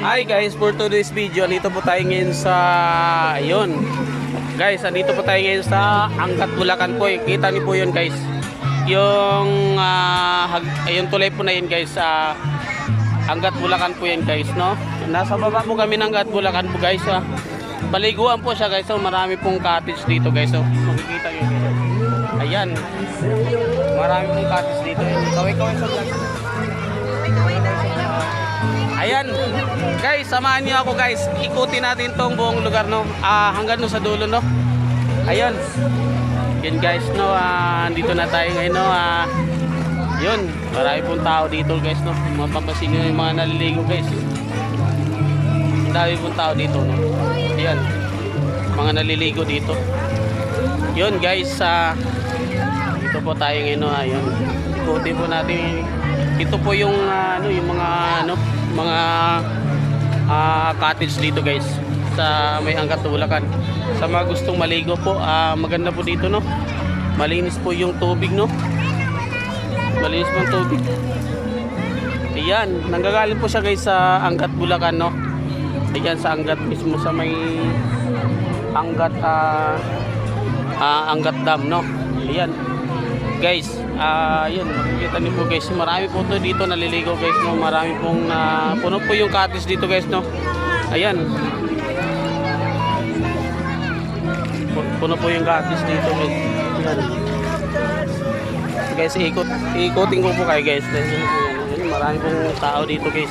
Hi guys, for today's video, andito po tayo ngayon sa, ayun. Guys, andito po tayo ngayon sa Angkat Bulacan po. eh. Kita niyo po yun guys. Yung, ah, hag- ayun tulay po na yun guys. sa Angkat Bulacan po yan guys, no? Nasa baba po kami ng Angkat Bulacan po guys. Ah. Paliguan po siya guys. So, marami pong cottage dito guys. So, makikita niyo guys. Ayan. Marami pong cottage dito. Kaway-kaway sa vlog. Ayan. Guys, samahan niyo ako guys. Ikutin natin tong buong lugar no. Ah, hanggang no sa dulo no. Ayun. Yan guys no. Ah, dito na tayo ngayon no. Ah, yun. Marami pong tao dito guys no. Mapapasin niyo yung mga naliligo guys. Ang dami pong tao dito no. Ayan. Mga naliligo dito. Yun guys. Ah, dito po tayo ngayon no. Ayun. Ikutin po natin ito po yung ah, ano yung mga ano mga ah, cottage dito guys sa may Angkat Bulacan. Sa mga gustong maligo po, ah, maganda po dito no. Malinis po yung tubig no. Malinis po ang tubig. Ayan, nanggagaling po siya guys sa Angkat Bulacan no. Ayan sa Angkat mismo sa may Angkat ah, ah, Angkat Dam no. Ayan. Guys, yun, makikita niyo po guys, marami po to dito naliligo guys, no. Marami pong ah, puno po yung cottage dito guys, no. Ayan. Pu- Puno po yung cottage dito guys. Ayan. Guys, ikot, ikotin ko po kayo guys. Dahil marami pong tao dito guys.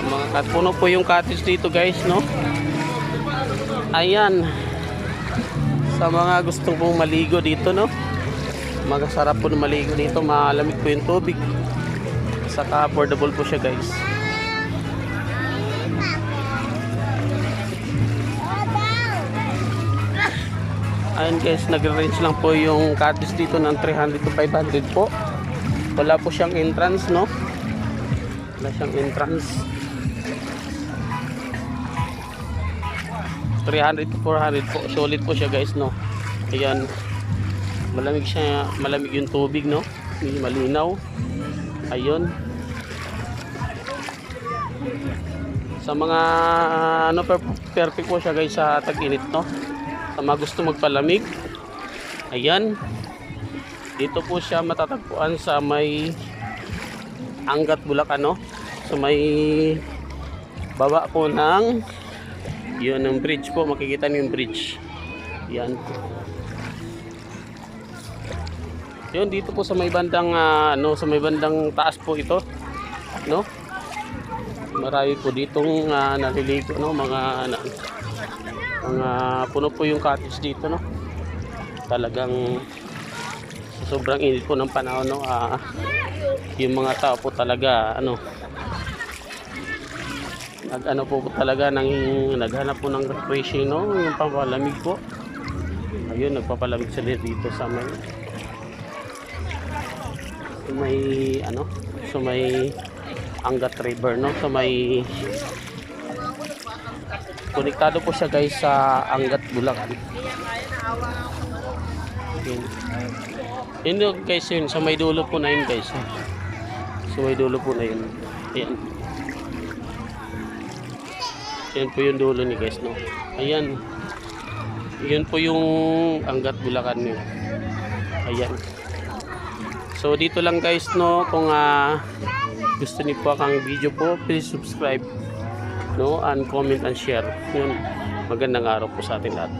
Mga kat puno po yung cottage dito guys, no. Ayan. Sa mga gustong pong maligo dito, no. Magasarap po na maligo dito, malamig po yung tubig. Saka affordable po siya guys. Ayun guys, nag-range lang po yung cottage dito ng 300 to 500 po. Wala po siyang entrance, no? Wala siyang entrance. 300 to 400 po. Solid po siya guys, no? Ayan malamig siya malamig yung tubig no? Medyo malinaw. Ayun. Sa mga ano per- perfect po siya guys sa tag-init no? Sa mga gusto magpalamig. Ayan. Dito po siya matatagpuan sa may Angat Bulacan no? Sa may baba po ng yun ang bridge po. Makikita niyo yung bridge. Yan yun dito po sa may bandang ah, ano sa may bandang taas po ito no? Marami po ditong ah, naliligo no? Mga na, mga puno po yung cottage dito no? Talagang sobrang init po ng panahon no? Ah, yung mga tao po talaga ano nag ano po, po talaga nang naghanap po ng refreshing no? Yung pampalamig po. Ayun nagpapalamig sila dito sa may sa may ano sa may Angat River no? Sa may konektado po siya guys sa Angat Bulacan. Yun. Yun guys yun. Sa may dulo po na yun guys. Sa may dulo po na yun. Ayan. Yan po yung dulo ni guys no? Ayan. Yun po yung Angat Bulacan yun. Ayan So dito lang guys no kung ah, gusto niyo po ang video po please subscribe no and comment and share. Yun. Magandang araw po sa ating lahat.